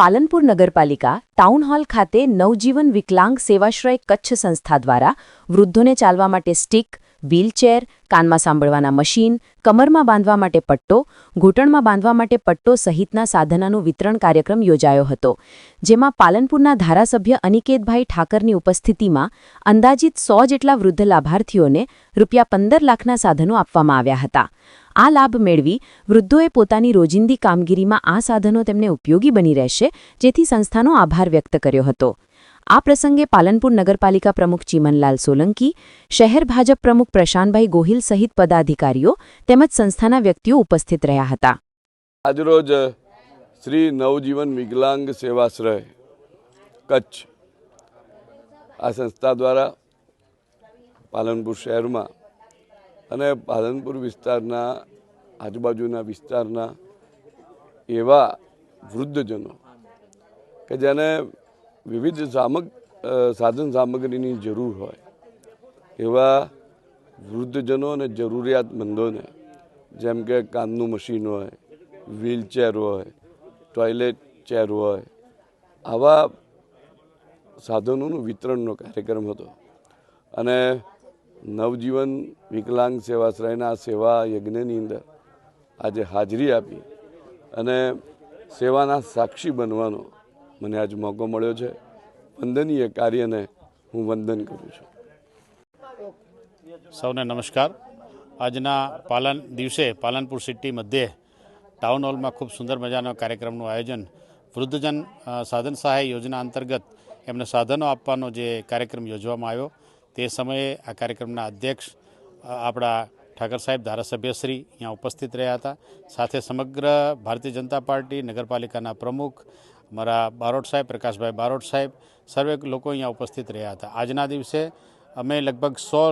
પાલનપુર નગરપાલિકા town hall ખાતે નવજીવન વિકલાંગ સેવાશ્રય કચ્છ સંસ્થા દ્વારા વૃદ્ધોને ચાલવા માટે સ્ટીક વ્હીલચેર, કાનમાં સાંભળવાના મશીન, કમરમાં બાંધવા માટે પટ્ટો, ઘૂંટણમાં બાંધવા માટે પટ્ટો સહિતના સાધનાનું વિતરણ કાર્યક્રમ યોજાયો હતો, જેમાં પાલનપુરના ધારાસભ્ય અનિકેતભાઈ ઠાકરની ઉપસ્થિતિમાં અંદાજિત સો જેટલા વૃદ્ધ લાભાર્થીઓને રૂપિયા પંદર લાખના સાધનો આપવામાં આવ્યા હતા. આ લાભ મેળવી વૃદ્ધોએ પોતાની રોજિંદી કામગીરીમાં આ સાધનો તેમને ઉપયોગી બની રહેશે, જેથી સંસ્થાનો આભાર વ્યક્ત કર્યો હતો. આ પ્રસંગે પાલનપુર નગરપાલિકા પ્રમુખ ચીમનલાલ સોલંકી, શહેર ભાજપ પ્રમુખ પ્રશાંતભાઈ ગોહિલ સહિત પદાધિકારીઓ તેમજ સંસ્થાના વ્યક્તિઓ ઉપસ્થિત રહ્યા હતા. આજરોજ શ્રી નવજીવન વિકલાંગ સેવાશ્રય કચ્છ આ સંસ્થા દ્વારા પાલનપુર શહેરમાં અને પાલનપુર વિસ્તારના આજુબાજુના વિસ્તારના એવા વૃદ્ધજનો કે જેને વિવિધ સામગ સાધન સામગ્રીની જરૂર હોય એવા વૃદ્ધજનો અને જરૂરિયાતમંદોને, જેમ કે કાનનું મશીન હોય વ્હીલચેર હોય, ટોયલેટ ચેર હોય, આવા સાધનોનું વિતરણનો કાર્યક્રમ હતો. અને નવજીવન વિકલાંગ સેવાશ્રયના સેવા યજ્ઞની અંદર આજે હાજરી આપી અને સેવાના સાક્ષી બનવાનો મને આજ મોકો મળ્યો છે. વંદનીય કાર્યને હું વંદન કરું છું. સૌને નમસ્કાર. આજના પાલન દિવસે પાલનપુર સિટી મધ્યે ટાઉન હોલમાં ખૂબ સુંદર મજાના કાર્યક્રમનું આયોજન વૃદ્ધજન સાધન સહાય યોજના અંતર્ગત એમને સાધનો આપવાનો જે કાર્યક્રમ યોજવામાં આવ્યો, તે સમયે આ કાર્યક્રમના અધ્યક્ષ આપણા ઠાકર સાહેબ ધારાસભ્યશ્રી અહીંયા ઉપસ્થિત રહ્યા હતા. સાથે સમગ્ર ભારતીય જનતા પાર્ટી, નગરપાલિકાના પ્રમુખ મારા બારોટ સાહેબ, પ્રકાશભાઈ બારોટ સાહેબ, સર્વે લોકો અહીંયા ઉપસ્થિત રહ્યા હતા. આજના દિવસે અમે લગભગ સો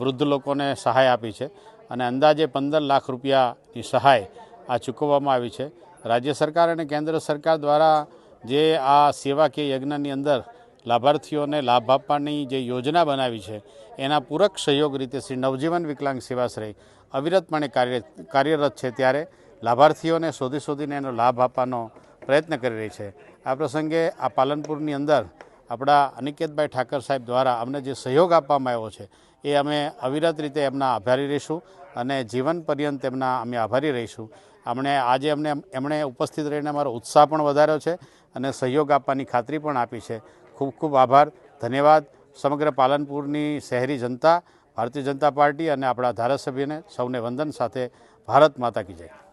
વૃદ્ધ લોકોને સહાય આપી છે અને અંદાજે પંદર લાખ રૂપિયાની સહાય આ ચૂકવવામાં આવી છે. રાજ્ય સરકાર અને કેન્દ્ર સરકાર દ્વારા જે આ સેવાકીય યજ્ઞની અંદર લાભાર્થીઓને લાભ આપવાની જે યોજના બનાવી છે, એના પૂરક સહયોગ રીતે શ્રી નવજીવન વિકલાંગ સેવાશ્રય અવિરતપણે કાર્ય, કાર્યરત છે ત્યારે લાભાર્થીઓને શોધી શોધીને એનો લાભ આપવાનો પ્રયત્ન કરી રહી છે. આ પ્રસંગે આ પાલનપુરની અંદર આપણા અનિકેતભાઈ ઠાકર સાહેબ દ્વારા અમને જે સહયોગ આપવામાં આવ્યો છે, એ અમે અવિરત રીતે એમના આભારી રહીશું અને જીવન પર્યંત એમના અમે આભારી રહીશું. અમને આજે અમને એમણે ઉપસ્થિત રહીને અમારો ઉત્સાહ પણ વધાર્યો છે અને સહયોગ આપવાની ખાતરી પણ આપી છે. ખૂબ ખૂબ આભાર, ધન્યવાદ. સમગ્ર પાલનપુરની શહેરી જનતા, ભારતીય જનતા પાર્ટી અને આપણા ધારાસભ્યને સૌને વંદન સાથે ભારત માતા કી જય.